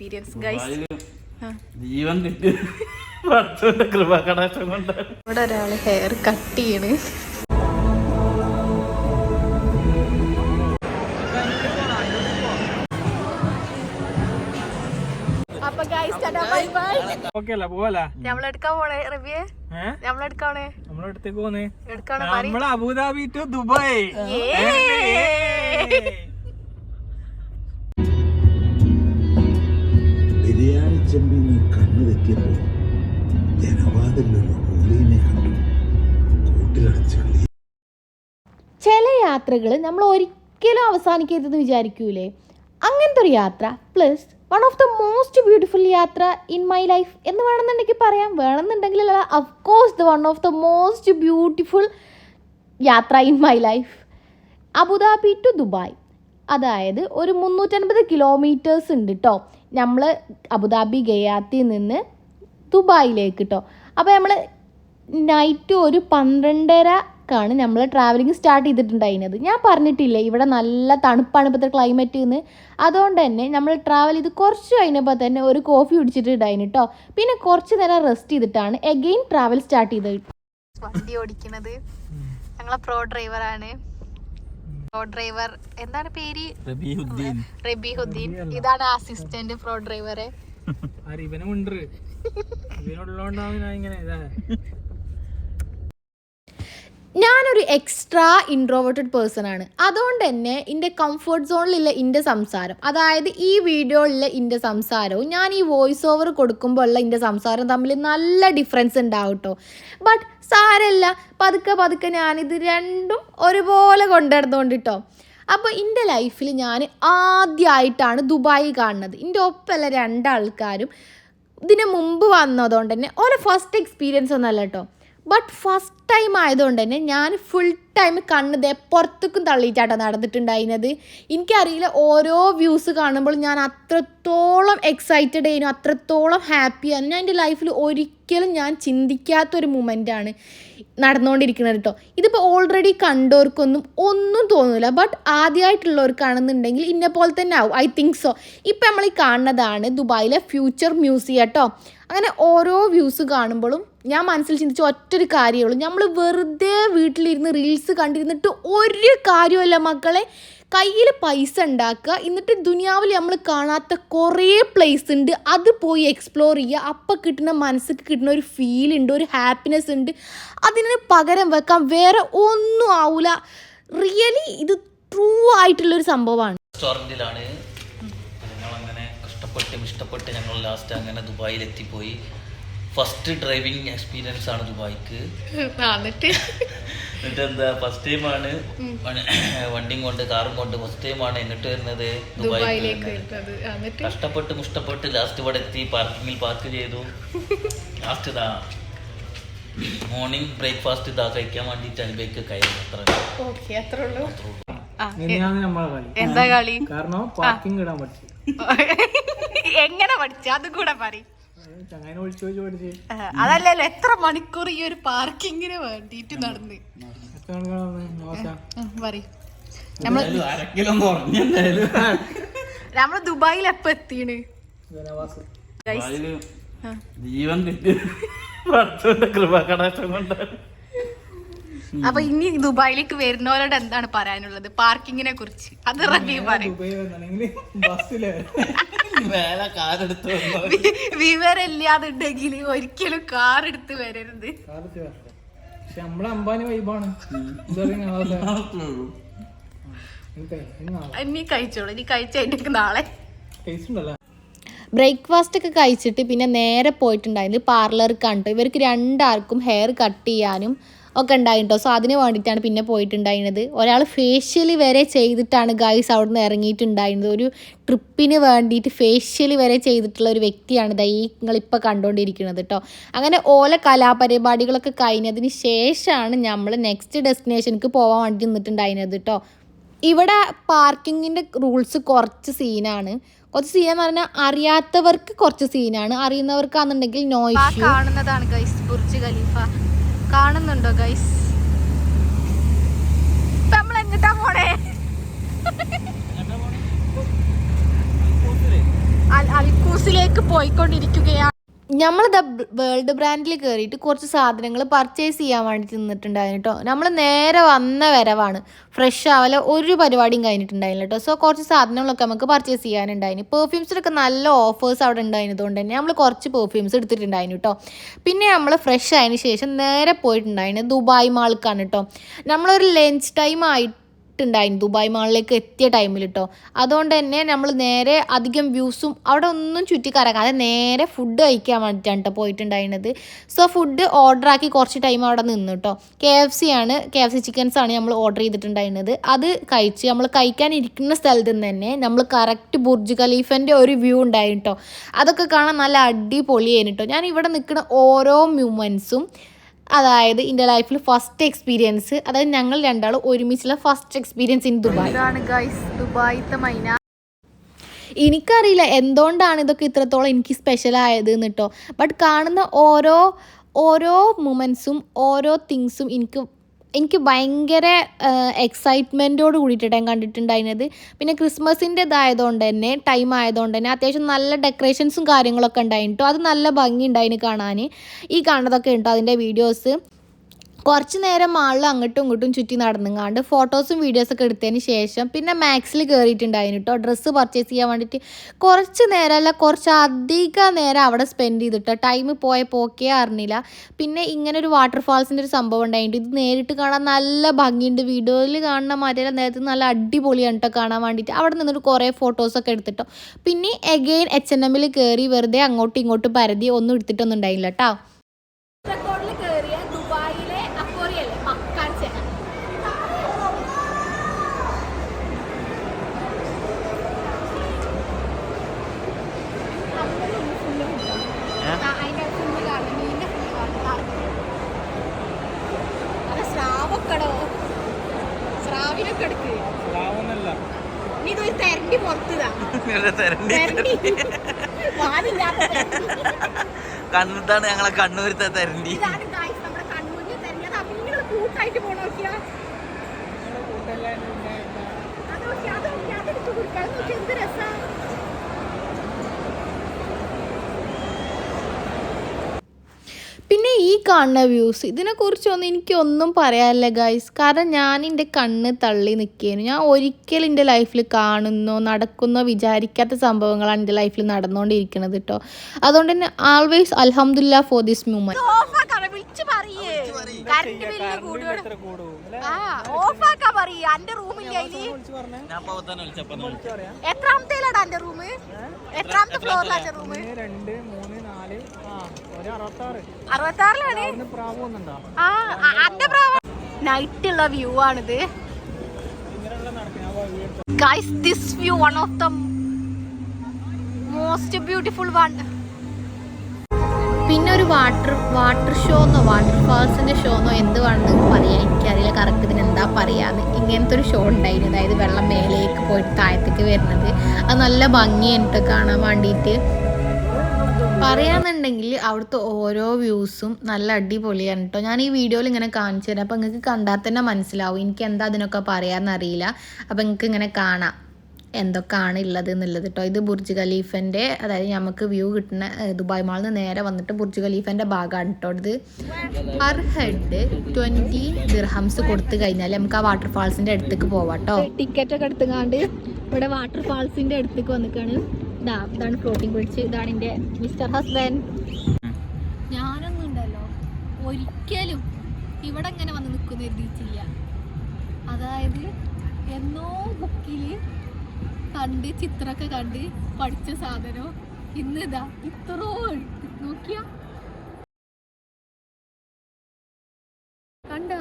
Experience guys ജീവൻ കിട്ടി. കൃപാകടാക്ഷം കൊണ്ടാണ്. ഇവിടെ ഒരാൾ ഹെയർ കട്ട് ചെയ്യണ്. അബുദാബി ടു ബൈ ബിരിയാണി നീ കണ്ണു തെറ്റിയപ്പോൾ ജനവാതിലൊരു ഹോലീനെ കണ്ടു. കൂട്ടിലടച്ചള്ളി ചില യാത്രകൾ നമ്മൾ ഒരിക്കലും അവസാനിക്കരുതെന്ന് വിചാരിക്കൂലേ? അങ്ങനത്തെ ഒരു യാത്ര plus one of the most beautiful യാത്ര ഇൻ മൈ ലൈഫ് എന്ന് വേണമെന്നുണ്ടെങ്കിൽ പറയാം. വേണമെന്നുണ്ടെങ്കിൽ of course the one of the most beautiful യാത്ര in my life Abu Dhabi to Dubai. അതായത് ഒരു മുന്നൂറ്റൻപത് കിലോമീറ്റേഴ്സ് ഉണ്ട് കേട്ടോ നമ്മൾ അബുദാബി ഗയാത്തിൽ നിന്ന് ദുബായിലേക്ക് കേട്ടോ അപ്പോൾ നമ്മൾ നൈറ്റ് ഒരു പന്ത്രണ്ടരക്കാണ് നമ്മൾ ട്രാവലിംഗ് സ്റ്റാർട്ട് ചെയ്തിട്ടുണ്ടായിരുന്നത്. ഞാൻ പറഞ്ഞിട്ടില്ലേ ഇവിടെ നല്ല തണുപ്പാണ് ഇപ്പോഴത്തെ ക്ലൈമറ്റ് എന്ന് അതുകൊണ്ട് തന്നെ നമ്മൾ ട്രാവൽ ചെയ്ത് കുറച്ച് കഴിഞ്ഞപ്പോൾ തന്നെ ഒരു കോഫി കുടിച്ചിട്ടുണ്ടായിരുന്നു കേട്ടോ പിന്നെ കുറച്ച് നേരം റെസ്റ്റ് ചെയ്തിട്ടാണ് എഗെയിൻ ട്രാവൽ സ്റ്റാർട്ട് ചെയ്തത്. വണ്ടി ഓടിക്കുന്നത്. ഞങ്ങളെ പ്രോ ഡ്രൈവറാണ് പ്രോ ഡ്രൈവർ എന്താണ് പേര്? റബീഹുദ്ദീൻ. റബീഹുദ്ദീൻ. ഇതാണ് അസിസ്റ്റന്റ് പ്രോ ഡ്രൈവറെ ആര്? ഇവനും ഉണ്ട്. ഇവനുള്ളതുകൊണ്ടാണ് ഞാൻ ഇങ്ങനെ ഇതാ. ഞാനൊരു എക്സ്ട്രാ ഇൻട്രോവേർട്ടഡ് പേഴ്സൺ ആണ്. അതുകൊണ്ട് തന്നെ എന്റെ കംഫർട്ട് സോണിലുള്ള എന്റെ സംസാരം അതായത് ഈ വീഡിയോയിലെ എന്റെ സംസാരവും ഞാൻ ഈ വോയിസ് ഓവർ കൊടുക്കുമ്പോൾ ഉള്ള എന്റെ സംസാരം തമ്മിൽ നല്ല ഡിഫറൻസ് ഉണ്ടാവും കേട്ടോ ബട്ട് സാരമല്ല പതുക്കെ പതുക്കെ ഞാനിത് രണ്ടും ഒരുപോലെ കൊണ്ടുവരുന്നതുകൊണ്ട് കേട്ടോ അപ്പോൾ എന്റെ ലൈഫിൽ ഞാൻ ആദ്യമായിട്ടാണ് ദുബായി കാണുന്നത്. എന്റെ ഒപ്പമല്ല രണ്ടാൾക്കാരും ഇതിന് മുമ്പ് വന്നതുകൊണ്ട് തന്നെ ഓരോ ഫസ്റ്റ് എക്സ്പീരിയൻസ് ഒന്നല്ല കേട്ടോ ബട്ട് ഫസ്റ്റ് ടൈം ആയതുകൊണ്ട് തന്നെ ഞാൻ ഫുൾ ടൈം കണ്ണതേ പുറത്തേക്കും തള്ളിയിട്ടാട്ടോ നടന്നിട്ടുണ്ടായിരുന്നത്. എനിക്കറിയില്ല ഓരോ വ്യൂസ് കാണുമ്പോൾ ഞാൻ അത്രത്തോളം എക്സൈറ്റഡ് ആയിരുന്നു അത്രത്തോളം ഹാപ്പിയാണ് ഞാൻ എന്റെ ലൈഫിൽ ഒരിക്കലും ഞാൻ ചിന്തിക്കാത്തൊരു മൊമെന്റാണ് നടന്നുകൊണ്ടിരിക്കുന്നത് കേട്ടോ ഇതിപ്പോൾ ഓൾറെഡി കണ്ടവർക്കൊന്നും ഒന്നും തോന്നില്ല ബട്ട് ആദ്യമായിട്ടുള്ളവർക്കാണെന്നുണ്ടെങ്കിൽ ഇന്നെ പോലെ തന്നെ ആവും. ഐ തിങ്ക് സോ ഇപ്പം നമ്മൾ ഈ കാണുന്നതാണ് ദുബായിലെ ഫ്യൂച്ചർ മ്യൂസിയം കേട്ടോ അങ്ങനെ ഓരോ വ്യൂസ് കാണുമ്പോഴും ഞാൻ മനസ്സിൽ ചിന്തിച്ച ഒറ്റൊരു കാര്യമുള്ളൂ നമ്മൾ വെറുതെ വീട്ടിലിരുന്ന് റീൽസ് കണ്ടിരുന്നിട്ട് ഒരു കാര്യമല്ല മക്കളെ. കയ്യിൽ പൈസ ഉണ്ടാക്കുക എന്നിട്ട് ദുനിയാവിൽ നമ്മൾ കാണാത്ത കുറേ പ്ലേസ് ഉണ്ട്. അത് പോയി എക്സ്പ്ലോർ ചെയ്യുക. അപ്പം കിട്ടുന്ന മനസ്സിക്ക് കിട്ടുന്ന ഒരു ഫീൽ ഉണ്ട് ഒരു ഹാപ്പിനെസ് ഉണ്ട്. അതിന് പകരം വെക്കാൻ വേറെ ഒന്നും ആവില്ല റിയലി ഇത് ട്രൂ ആയിട്ടുള്ളൊരു സംഭവമാണ്. റെസ്റ്റോറന്റിലാണ് അങ്ങനെ കഷ്ടപ്പെട്ടും ഇഷ്ടപ്പെട്ട് ഞങ്ങൾ ലാസ്റ്റ് അങ്ങനെ ദുബായിൽ എത്തിപ്പോയി ഫസ്റ്റ് ഡ്രൈവിംഗ് എക്സ്പീരിയൻസ് ആണ് ദുബായിക്ക്. എന്നിട്ട്? എന്താ ഫസ്റ്റ് ടൈം ആണ്. വണ്ടിയും കൊണ്ട് കാറും കൊണ്ട് ഫസ്റ്റ് ടൈമാണ് എന്നിട്ട് വരുന്നത്? ദുബായിലേക്ക് കഷ്ടപ്പെട്ട് മുഷ്ടപ്പെട്ട് ലാസ്റ്റ് ഇവിടെ എത്തി പാർക്കിങ്ങിൽ പാർക്ക് ചെയ്തു. ലാസ്റ്റ് ഇതാ. മോർണിംഗ് ബ്രേക്ക്ഫാസ്റ്റ് ഇതാ കഴിക്കാൻ വേണ്ടി അതിലേക്ക് കഴിയും അത്ര. ഓക്കെ അത്രേ ഉള്ളൂ. എന്താ കളി? കാരണം പാർക്കിംഗ് ഇടാൻ പഠിച്ചു എങ്ങനെ പഠിച്ച? അതും കൂടെ പറയും. അതല്ലല്ലോ എത്ര മണിക്കൂർ ഈ ഒരു പാർക്കിങ്ങിന് വേണ്ടിട്ട് നടന്ന്? എത്ര ആളുകളാണ് നോക്കാം പറയും. നമ്മൾ ദുബായിൽ എപ്പ എത്തിണ്? ജീവൻ കിട്ടി. പടച്ചോന്റെ കൃപാകടാക്ഷം കൊണ്ടാണ് അപ്പൊ ഇനി ദുബായിലേക്ക് വരുന്നവരോട് എന്താണ് പറയാനുള്ളത്? പാർക്കിങ്ങിനെ കുറിച്ച്. അത് റബി പറയും. വിവരമില്ലാതുണ്ടെങ്കിൽ ഒരിക്കലും കാർ എടുത്ത് വരരുത്. പക്ഷെ നമ്മളെ വൈബാണ് കഴിച്ചോളൂ. നീ കഴിച്ചായിട്ട് നാളെ. ബ്രേക്ക്ഫാസ്റ്റ് ഒക്കെ കഴിച്ചിട്ട് പിന്നെ നേരെ പോയിട്ടുണ്ടായിരുന്നു. പാർലർ കണ്ട് ഇവർക്ക് രണ്ടാർക്കും ഹെയർ കട്ട് ചെയ്യാനും ഒക്കെ ഉണ്ടായി കേട്ടോ സോ അതിന് വേണ്ടിയിട്ടാണ് പിന്നെ പോയിട്ടുണ്ടായിരുന്നത്. ഒരാൾ ഫേഷ്യൽ വരെ ചെയ്തിട്ടാണ് ഗൈസ് അവിടെ നിന്ന് ഇറങ്ങിയിട്ടുണ്ടായിരുന്നത്. ഒരു ട്രിപ്പിന് വേണ്ടിയിട്ട് ഫേഷ്യൽ വരെ ചെയ്തിട്ടുള്ള ഒരു വ്യക്തിയാണ് ദൈ നിങ്ങളിപ്പോൾ കണ്ടുകൊണ്ടിരിക്കുന്നത് കേട്ടോ അങ്ങനെ ഓല കലാപരിപാടികളൊക്കെ കഴിഞ്ഞതിന് ശേഷമാണ് നമ്മൾ നെക്സ്റ്റ് ഡെസ്റ്റിനേഷനിക്ക് പോകാൻ വേണ്ടി നിന്നിട്ടുണ്ടായിരുന്നത് കേട്ടോ ഇവിടെ പാർക്കിങ്ങിന്റെ റൂൾസ് കുറച്ച് സീനാണ് കുറച്ച് സീൻ എന്ന് പറഞ്ഞാൽ അറിയാത്തവർക്ക് കുറച്ച് സീനാണ് അറിയുന്നവർക്കാണെന്നുണ്ടെങ്കിൽ നോയിസ് കാണുന്നതാണ് ഗൈസ് ബുർജ് ഖലീഫ കാണുന്നുണ്ടോ ഗൈസ് നമ്മൾ എങ്ങട്ടാ പോണേ? അൽ- അൽക്കൂസ് വ്യൂസിലേക്ക് പോയിക്കൊണ്ടിരിക്കുകയാണ്. നമ്മൾ ദ വേൾഡ് ബ്രാൻഡിൽ കയറിയിട്ട് കുറച്ച് സാധനങ്ങൾ പർച്ചേസ് ചെയ്യാൻ വേണ്ടി നിന്നിട്ടുണ്ടായിരുന്നു കേട്ടോ നമ്മൾ നേരെ വന്ന വരവാണ്. ഫ്രഷ് ആവല ഒരു പരിപാടിയും കഴിഞ്ഞിട്ടുണ്ടായില്ല കേട്ടോ സോ കുറച്ച് സാധനങ്ങളൊക്കെ നമുക്ക് പർച്ചേസ് ചെയ്യാനുണ്ടായിന്. പെർഫ്യൂംസിലൊക്കെ നല്ല ഓഫേഴ്സ് അവിടെ ഉണ്ടായിരുന്നതുകൊണ്ട് തന്നെ നമ്മൾ കുറച്ച് പെർഫ്യൂംസ് എടുത്തിട്ടുണ്ടായിരുന്നു കേട്ടോ പിന്നെ നമ്മൾ ഫ്രഷ് ആയതിനു ശേഷം നേരെ പോയിട്ടുണ്ടായിരുന്നു ദുബായ് മാൾക്കാണ് കേട്ടോ നമ്മളൊരു ലഞ്ച് ടൈം ആയിട്ട് ഉണ്ടായിരുന്നു ദുബായ് മാളിലേക്ക് എത്തിയ ടൈമിൽ കേട്ടോ അതുകൊണ്ട് തന്നെ നമ്മൾ നേരെ അധികം വ്യൂസും അവിടെ ഒന്നും ചുറ്റി കറങ്ങാതെ നേരെ ഫുഡ് കഴിക്കാൻ വേണ്ടിയിട്ടാണ് കേട്ടോ പോയിട്ടുണ്ടായിരുന്നത്. സോ ഫുഡ് ഓർഡർ ആക്കി കുറച്ച് ടൈം അവിടെ നിന്ന് കേട്ടോ കെ എഫ് സി ആണ് കെ എഫ് സി ചിക്കൻസ് ആണ് നമ്മൾ ഓർഡർ ചെയ്തിട്ടുണ്ടായിരുന്നത്. അത് കഴിച്ച് നമ്മൾ കഴിക്കാൻ ഇരിക്കുന്ന സ്ഥലത്ത് നിന്ന് തന്നെ നമ്മൾ കറക്റ്റ് ബുർജ് ഖലീഫന്റെ ഒരു വ്യൂ ഉണ്ടായിരുന്നു കേട്ടോ അതൊക്കെ കാണാൻ നല്ല അടിപൊളിയായിരുന്നു കേട്ടോ ഞാൻ ഇവിടെ നിൽക്കുന്ന ഓരോ മൂമെന്റ്സും അതായത് എന്റെ ലൈഫിൽ ഫസ്റ്റ് എക്സ്പീരിയൻസ് അതായത് ഞങ്ങൾ രണ്ടാളും ഒരുമിച്ചുള്ള ഫസ്റ്റ് എക്സ്പീരിയൻസ് ഇൻ ദുബായ് ദുബായിത്തെ മൈന. എനിക്കറിയില്ല എന്തുകൊണ്ടാണ് ഇതൊക്കെ ഇത്രത്തോളം എനിക്ക് സ്പെഷ്യൽ ആയത് എന്നിട്ടോ ബട്ട് കാണുന്ന ഓരോ ഓരോ മൊമെൻസും ഓരോ തിങ്സും എനിക്ക് എനിക്ക് ഭയങ്കര എക്സൈറ്റ്മെന്റോട് കൂടിയിട്ടാണ് ഞാൻ കണ്ടിട്ടുണ്ടായിരുന്നത്. പിന്നെ ക്രിസ്മസിന്റെ ഇതായതുകൊണ്ട് തന്നെ ടൈം ആയതുകൊണ്ട് തന്നെ അത്യാവശ്യം നല്ല ഡെക്കറേഷൻസും കാര്യങ്ങളൊക്കെ ഉണ്ടായിട്ടോ അത് നല്ല ഭംഗി ഉണ്ടായിന് കാണാൻ ഈ കാണുന്നതൊക്കെ ഉണ്ടോ അതിന്റെ വീഡിയോസ് കുറച്ച് നേരം മാളിൽ അങ്ങോട്ടും ഇങ്ങോട്ടും ചുറ്റി നടന്നുങ്ങാണ്ട് ഫോട്ടോസും വീഡിയോസൊക്കെ എടുത്തതിന് ശേഷം പിന്നെ മാക്സിൽ കയറിയിട്ടുണ്ടായിരുന്നു കേട്ടോ ഡ്രസ്സ് പർച്ചേസ് ചെയ്യാൻ വേണ്ടിയിട്ട് കുറച്ച് നേരമല്ല കുറച്ച് അധികം നേരം അവിടെ സ്പെൻഡ് ചെയ്തിട്ടോ ടൈം പോയ പോക്കേ അറിഞ്ഞില്ല. പിന്നെ ഇങ്ങനെ ഒരു വാട്ടർഫാൾസിന്റെ ഒരു സംഭവം ഉണ്ടായിട്ട് ഇത് നേരിട്ട് കാണാൻ നല്ല ഭംഗിയുണ്ട്. വീഡിയോയിൽ കാണുന്ന മാതിരി നേരത്തെ നല്ല അടിപൊളിയാണ് കേട്ടോ കാണാൻ വേണ്ടിയിട്ട് അവിടെ നിന്നൊരു കുറേ ഫോട്ടോസൊക്കെ എടുത്തിട്ടോ പിന്നെ എഗെയിൻ എച്ച് എൻ എമ്മിൽ കയറി വെറുതെ അങ്ങോട്ടും ഇങ്ങോട്ടും പരതി ഒന്നും എടുത്തിട്ടൊന്നും ഉണ്ടായില്ല കേട്ടോ കണ്ണൂർത്താണ് ഞങ്ങളെ കണ്ണൂരത്തെ തരണ്ടി. കൂട്ടായിട്ട് പോണ നോക്കിയാ അത് നോക്കി അത് നോക്കി അതെടുത്ത് കൊടുക്കാം അത് നോക്കി എന്ത് രസാ പിന്നെ ഈ കാണുന്ന വ്യൂസ് ഇതിനെക്കുറിച്ചൊന്നും എനിക്കൊന്നും പറയാനില്ല ഗൈസ് കാരണം ഞാൻ എന്റെ കണ്ണ് തള്ളി നിൽക്കുകയാണ് ഞാൻ ഒരിക്കലും എന്റെ ലൈഫിൽ കാണുന്നോ നടക്കുന്നോ വിചാരിക്കാത്ത സംഭവങ്ങളാണ് എന്റെ ലൈഫിൽ നടന്നുകൊണ്ടിരിക്കുന്നത് കേട്ടോ അതുകൊണ്ട് തന്നെ ആൾവേസ് അലഹമുല്ല ഫോർ ദിസ് മൂമെന്റ് വിളിച്ച് പറയേ എന്റെ റൂമില്ല പറയാം എത്രാമത്തേലാടാ എന്റെ റൂം എത്രാമത്തെ ഫ്ലോറിലാ റൂം രണ്ട് മൂന്ന് നാല് അറുപത്താറിലാണ്? ആ അന്റെ പ്രാവോ. നൈറ്റ് ഉള്ള വ്യൂ ആണിത്. Guys this view one of the most beautiful one പിന്നെ ഒരു വാട്ടർ വാട്ടർ ഷോ എന്നോ വാട്ടർ ഫാൾസിന്റെ ഷോ എന്നോ എന്ത് വേണമെന്ന് പറയാം എനിക്കറിയില്ല. കറക്റ്റ് ഇതിന് എന്താ പറയാന്ന്. ഇങ്ങനത്തെ ഒരു ഷോ ഉണ്ടായിരുന്നു അതായത് വെള്ളം മേലേക്ക് പോയിട്ട് താഴത്തേക്ക് വരുന്നത്. അത് നല്ല ഭംഗിയായിട്ട് കാണാൻ വേണ്ടിയിട്ട് പറയാന്നുണ്ടെങ്കിൽ അവിടുത്തെ ഓരോ വ്യൂസും നല്ല അടിപൊളിയാണ് കേട്ടോ ഞാൻ ഈ വീഡിയോയിൽ ഇങ്ങനെ കാണിച്ചു തരാം. അപ്പോൾ നിങ്ങൾക്ക് കണ്ടാൽ തന്നെ മനസ്സിലാവും. എനിക്ക് എന്താ അതിനൊക്കെ പറയാമെന്നറിയില്ല അപ്പോൾ നിങ്ങൾക്ക് ഇങ്ങനെ കാണാം. എന്തൊക്കെയാണ് ഉള്ളത് എന്നുള്ളത് കേട്ടോ ഇത് ബുർജ് ഖലീഫന്റെ അതായത് നമുക്ക് വ്യൂ കിട്ടുന്ന ദുബായ് മാളിൽ നിന്ന് നേരെ വന്നിട്ട് ബുർജ് ഖലീഫന്റെ ഭാഗമാണ് കേട്ടോ ഇത്. പെർ ഹെഡ് ട്വന്റി ദിർഹംസ് കൊടുത്തു കഴിഞ്ഞാൽ നമുക്ക് ആ വാട്ടർഫാൾസിന്റെ അടുത്തേക്ക് പോവാം കേട്ടോ ടിക്കറ്റ് ഒക്കെ എടുത്തുകൊണ്ട് ഇവിടെ വാട്ടർഫാൾസിന്റെ അടുത്തേക്ക് വന്നിക്കാണ്. ഇതാ ഇതാണ് ഫ്ലോട്ടിംഗ് ബ്രിഡ്ജ് ഇതാണ് എന്റെ മിസ്റ്റർ ഹസ്ബൻഡ് ഞാനൊന്നും ഉണ്ടല്ലോ ഒരിക്കലും ഇവിടെ ഇങ്ങനെ വന്ന് നിൽക്കുന്ന എഴുതിയിട്ടില്ല അതായത് എന്നോ ബുക്കിൽ കണ്ട് ചിത്രമൊക്കെ കണ്ട് പഠിച്ച സാധനം ഇന്ന് ഇതാ ഇത്രോ നോക്കിയ? കണ്ടോ?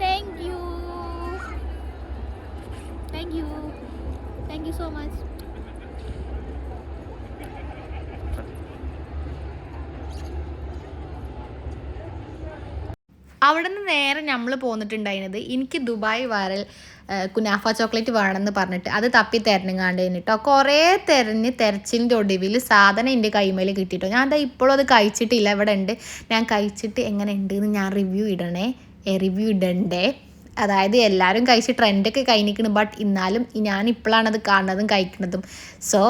Thank you thank you thank you so much അവിടെ നിന്ന് നേരെ നമ്മൾ പോന്നിട്ടുണ്ടായിരുന്നത് എനിക്ക് ദുബായ് വരൽ കുനാഫ ചോക്ലേറ്റ് വേണമെന്ന് പറഞ്ഞിട്ട്. അത് തപ്പി തിരഞ്ഞങ്ങാണ്ട് കഴിഞ്ഞിട്ടോ കുറേ തിരഞ്ഞ് തിരച്ചിന്റെ ഒടുവിൽ സാധനം എന്റെ കൈമേൽ കിട്ടിയിട്ടോ ഞാൻ എന്താ ഇപ്പോഴും അത് കഴിച്ചിട്ടില്ല. ഇവിടെ ഉണ്ട് ഞാൻ കഴിച്ചിട്ട് എങ്ങനെ ഉണ്ട് എന്ന് ഞാൻ റിവ്യൂ ഇടണേ. റിവ്യൂ ഇടണ്ടേ? അതായത് എല്ലാവരും കഴിച്ച് ട്രെൻഡൊക്കെ കഴിഞ്ഞിരിക്കുന്നു ബട്ട് എന്നാലും ഞാൻ ഇപ്പോഴാണ് അത് കാണുന്നതും കഴിക്കുന്നതും സോ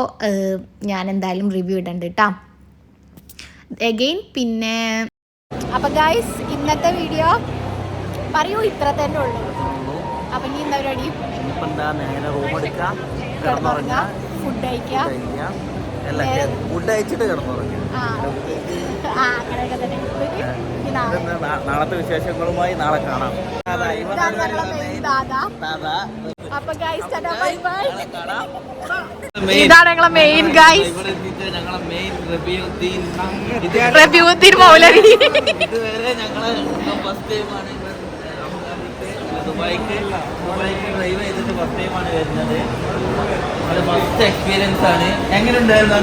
ഞാൻ എന്തായാലും റിവ്യൂ ഇടണ്ട് കേട്ടോ എഗെയിൻ പിന്നെ അപ്പം ഗായ്സ് ഇന്നത്തെ വീഡിയോ പറയൂ ഇത്ര തന്നെ ഉള്ളൂ. അപ്പൊ ഇനി എന്താ പരിപാടി? കിടന്നുറങ്ങുക ഫുഡ് കഴിക്കുക ഫുഡ് നാളത്തെ വിശേഷങ്ങളുമായി നാളെ കാണാം. ദാദാ അപ്പൊ ഗൈസ് ബൈ ബൈ ഇതാണ് ഞങ്ങളെ മെയിൻ ഗൈസ് റബിയുദ്ദീൻ മൗലവി. ഇതുവരെ ഞങ്ങളെ ഫസ്റ്റ് ടൈമാണ് ദുബായിക്ക് ദുബായിക്ക് ഡ്രൈവ് ചെയ്തിട്ട് ഫസ്റ്റ് ടൈമാണ് വരുന്നത്. അത് ഫസ്റ്റ് എക്സ്പീരിയൻസ് ആണ്. എങ്ങനെയുണ്ടായിരുന്നു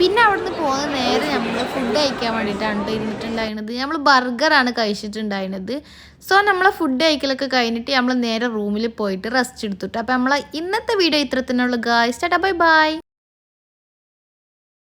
പിന്നെ അവിടുന്ന് പോകുന്ന നേരെ നമ്മൾ ഫുഡ് കഴിക്കാൻ വേണ്ടിയിട്ടാണ് ട്ടോ ഇരുന്നിട്ടുണ്ടായിരുന്നത്. നമ്മൾ ബർഗറാണ് കഴിച്ചിട്ടുണ്ടായിരുന്നത്. സോ നമ്മൾ ഫുഡ് കഴിക്കലൊക്കെ കഴിഞ്ഞിട്ട് നമ്മൾ നേരെ റൂമിൽ പോയിട്ട് റെസ്റ്റ് എടുത്തിട്ട് അപ്പോൾ നമ്മൾ ഇന്നത്തെ വീഡിയോ ഇത്ര തന്നെ ഉള്ളൂ ഗായ്സ് ടാറ്റാ ബൈ ബൈ